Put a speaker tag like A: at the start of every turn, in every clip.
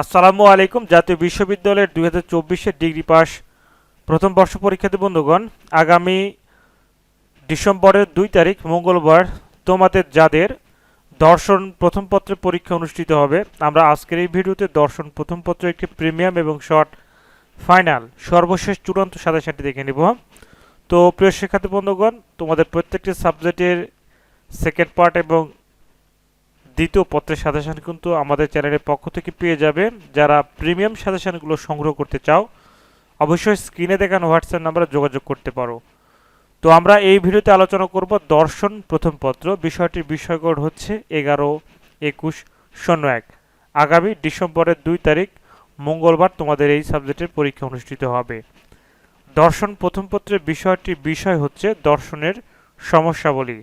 A: আসসালামু আলাইকুম, জাতীয় বিশ্ববিদ্যালয়ের দুই হাজার চব্বিশের ডিগ্রি পাস প্রথম বর্ষ পরীক্ষার্থী বন্ধুগণ, আগামী ডিসেম্বরের দুই তারিখ, মঙ্গলবার তোমাদের যাদের দর্শন প্রথম পত্রের পরীক্ষা অনুষ্ঠিত হবে, আমরা আজকের এই ভিডিওতে দর্শন প্রথম পত্র একটি প্রিমিয়াম এবং শর্ট ফাইনাল, সর্বশেষ চূড়ান্ত সাজেশনটি দেখে নিব। তো প্রিয় শিক্ষার্থী বন্ধুগণ, তোমাদের প্রত্যেকটি সাবজেক্টের সেকেন্ড পার্ট এবং দ্বিতীয় পত্রের সাজেশন কিন্তু আমাদের চ্যানেলের পক্ষ থেকে পেয়ে যাবে। যারা প্রিমিয়াম সাজেশনগুলো সংগ্রহ করতে চাও, অবশ্যই স্ক্রিনে দেখানো হোয়াটসঅ্যাপ নাম্বারে যোগাযোগ করতে পারো। তো আমরা এই ভিডিওতে আলোচনা করব দর্শন প্রথম পত্র। বিষয়টির বিষয়কোড হচ্ছে এগারো একুশ শূন্য এক। আগামী ডিসেম্বরের দুই তারিখ, মঙ্গলবার তোমাদের এই সাবজেক্টের পরীক্ষা অনুষ্ঠিত হবে। দর্শন প্রথম পত্রের বিষয়টির বিষয় হচ্ছে দর্শনের সমস্যাবলী।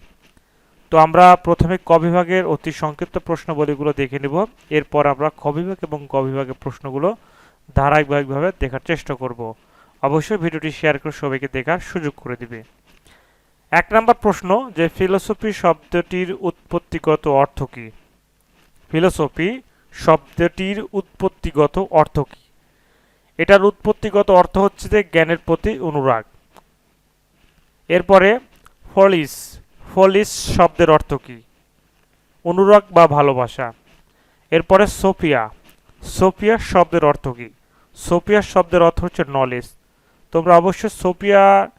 A: তো আমরা প্রথমে ক বিভাগের অতি সংক্ষিপ্ত প্রশ্নবলীগুলো দেখে নেব। এরপর আমরা খ বিভাগ এবং ক বিভাগের প্রশ্নগুলো ধারাবাহিকভাবে দেখার চেষ্টা করব। অবশ্যই ভিডিওটি শেয়ার করে সবাইকে দেখার সুযোগ করে দিবে। এক নম্বর প্রশ্ন যে ফিলোসফি শব্দটির উৎপত্তিগত অর্থ কী? ফিলোসফি শব্দটির উৎপত্তিগত অর্থ কী? এটার উৎপত্তিগত অর্থ হচ্ছে যে জ্ঞানের প্রতি অনুরাগ। এরপরে ফলিস ফলিস শব্দের অর্থ কী? অনুরাগ বা ভালোবাসা। এরপরে সোফিয়া। সোফিয়া শব্দের অর্থ কী? সোফিয়া শব্দের অর্থ হচ্ছে নলেজ তোমরা অবশ্যই সোফিয়া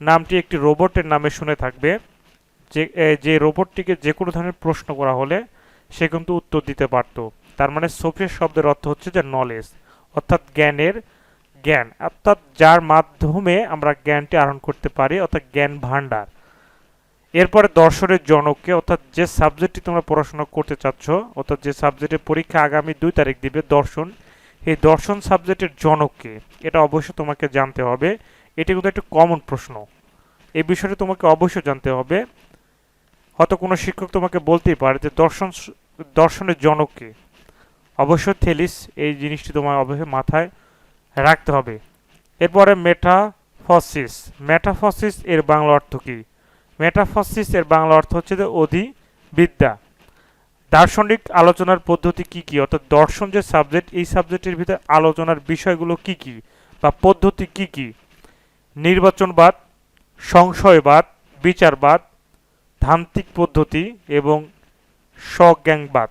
A: নামটি একটি রোবটের নামে শুনে থাকবে। যে যে রোবটটিকে যে কোনো ধরনের প্রশ্ন করা হলে সে কিন্তু উত্তর দিতে পারতো। তার মানে সোফিয়া শব্দের অর্থ হচ্ছে যে নলেজ অর্থাৎ জ্ঞানের জ্ঞান। অর্থাৎ যার মাধ্যমে আমরা জ্ঞানটি আহরণ করতে পারি, অর্থাৎ জ্ঞান ভাণ্ডার। এরপরে দর্শনের জনককে, অর্থাৎ যে সাবজেক্টটি তোমরা পড়াশোনা করতে চাচ্ছ, অর্থাৎ যে সাবজেক্টের পরীক্ষা আগামী দুই তারিখ দিবে, দর্শন, এই দর্শন সাবজেক্টের জনককে, এটা অবশ্যই তোমাকে জানতে হবে। এটি কিন্তু একটা কমন প্রশ্ন। এই বিষয়টি তোমাকে অবশ্যই জানতে হবে। হয়তো কোনো শিক্ষক তোমাকে বলতেই পারে যে দর্শন দর্শনের জনককে। অবশ্যই থেলিস এই জিনিসটি তোমার অবশ্যই মাথায় রাখতে হবে। এরপরে মেটাফসিস মেটাফসিস এর বাংলা অর্থ কী? মেটাফসিস এর বাংলা অর্থ হচ্ছে যে অধি বিদ্যা দার্শনিক আলোচনার পদ্ধতি কি কি? অর্থাৎ দর্শন যে সাবজেক্ট এই সাবজেক্টের ভিতরে আলোচনার বিষয়গুলো কি কি বা পদ্ধতি কি কি? নির্বাচনবাদ, সংশয়বাদ, বিচারবাদ ধান্তিক পদ্ধতি এবং স্বজ্ঞানবাদ।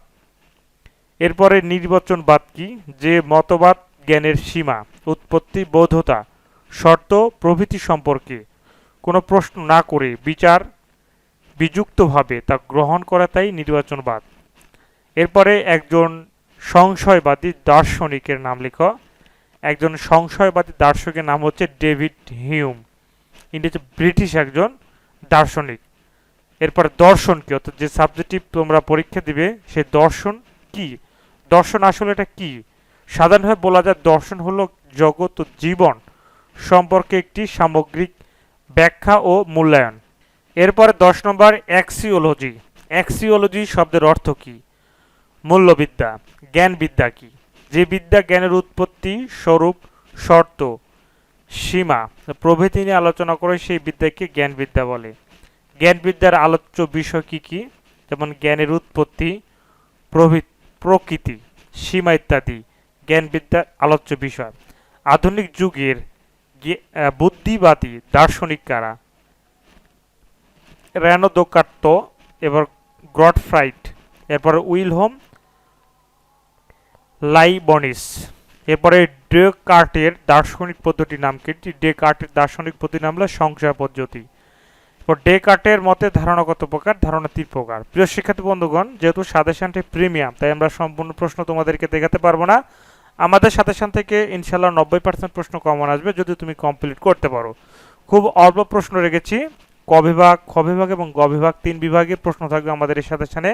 A: এরপরে নির্বাচনবাদ কি? যে মতবাদ জ্ঞানের সীমা, উৎপত্তি বৌদ্ধতা শর্ত, প্রভৃতি সম্পর্কে। কোনো প্রশ্ন না করে বিচার বিযুক্তভাবে তা গ্রহণ করা তাই নির্বাচনবাদ। এরপরে একজন সংশয়বাদী দার্শনিকের নাম লেখ। একজন সংশয়বাদী দার্শনিকের নাম হচ্ছে ডেভিড হিউম। ইনি হচ্ছে ব্রিটিশ একজন দার্শনিক। এরপর দর্শন কি? অর্থাৎ যে সাবজেক্টটি তোমরা পরীক্ষা দিবে, সে দর্শন কি? দর্শন আসলে এটা কি? সাধারণভাবে বলা যায় দর্শন হলো জগৎ ও জীবন সম্পর্কে একটি সামগ্রিক ব্যাখ্যা ও মূল্যায়ন। এরপরে দশ নম্বর অ্যাক্সিওলজি অ্যাক্সিওলজি শব্দের অর্থ কী? মূল্যবিদ্যা। জ্ঞানবিদ্যা কি? যে বিদ্যা জ্ঞানের উৎপত্তি, স্বরূপ, শর্ত, সীমা, প্রভৃতি নিয়ে আলোচনা করে সেই বিদ্যাকে জ্ঞানবিদ্যা বলে। জ্ঞানবিদ্যার আলোচ্য বিষয় কি কি? যেমন জ্ঞানের উৎপত্তি প্রভৃ- প্রকৃতি, সীমা ইত্যাদি। জ্ঞানবিদ্যার আলোচ্য বিষয়। আধুনিক যুগের বুদ্ধিবাদী, দার্শনিক কারা? র্যানো দোকাত্ত এবার গ্রটফ্রাইট এরপরে উইলহোম, লাইবনিস, এরপরে ডে কার্টের দার্শনিক পদ্ধতির নাম কি? ডে কার্টের দার্শনিক পদ্ধতির নাম হলো সংশয় পদ্ধতি। এরপর ডে কার্টের মতে ধারণাগত প্রকার ধারণা তিন প্রকার। প্রিয় শিক্ষার্থী বন্ধুগণ, যেহেতু সাজেশনটি প্রিমিয়াম, তাই আমরা সম্পূর্ণ প্রশ্ন তোমাদেরকে দেখাতে পারব না। আমাদের সাজেশন থেকে ইনশাল্লাহ নব্বই পার্সেন্ট প্রশ্ন কমন আসবে যদি তুমি কমপ্লিট করতে পারো। খুব অল্প প্রশ্ন রেখেছি। ক বিভাগ, খ বিভাগ এবং গ বিভাগ তিন বিভাগের প্রশ্ন থাকবে আমাদের এই সাজেশনে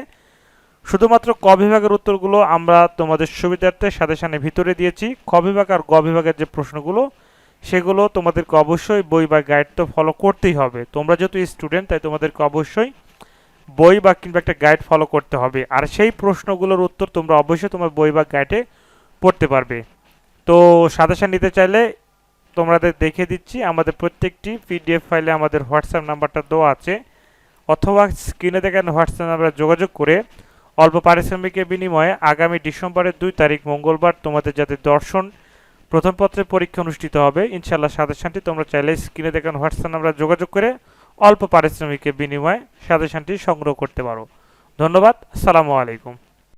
A: শুধুমাত্র ক বিভাগের উত্তরগুলো আমরা তোমাদের সুবিধার্থে সাজেশনের ভিতরে দিয়েছি। খ বিভাগ আর গ বিভাগের যে প্রশ্নগুলো, সেগুলো তোমাদেরকে অবশ্যই বই বা গাইড তো ফলো করতেই হবে। তোমরা যেহেতু স্টুডেন্ট তাই তোমাদেরকে অবশ্যই বই বা কিংবা একটা গাইড ফলো করতে হবে। আর সেই প্রশ্নগুলোর উত্তর তোমরা অবশ্যই তোমার বই বা গাইডে পড়তে পারবে। তো সাজেশন নিতে চাইলে তোমাদের দেখে দিচ্ছি, আমাদের প্রত্যেকটি পিডিএফ ফাইলে আমাদের হোয়াটসঅ্যাপ নাম্বারটা দেওয়া আছে। অথবা স্ক্রিনে দেখানো হোয়াটসঅ্যাপ নাম্বারে যোগাযোগ করে অল্প পারিশ্রমিকের বিনিময়ে আগামী ডিসেম্বরের দুই তারিখ মঙ্গলবার তোমাদের যাতে দর্শন প্রথম পত্রের পরীক্ষা অনুষ্ঠিত হবে ইনশাল্লাহ সাজেশনটি তোমরা চাইলে স্ক্রিনে দেখানো হোয়াটসঅ্যাপ নাম্বারে যোগাযোগ করে অল্প পারিশ্রমিকের বিনিময়ে সাজেশনটি সংগ্রহ করতে পারো। ধন্যবাদ, আসসালামু আলাইকুম।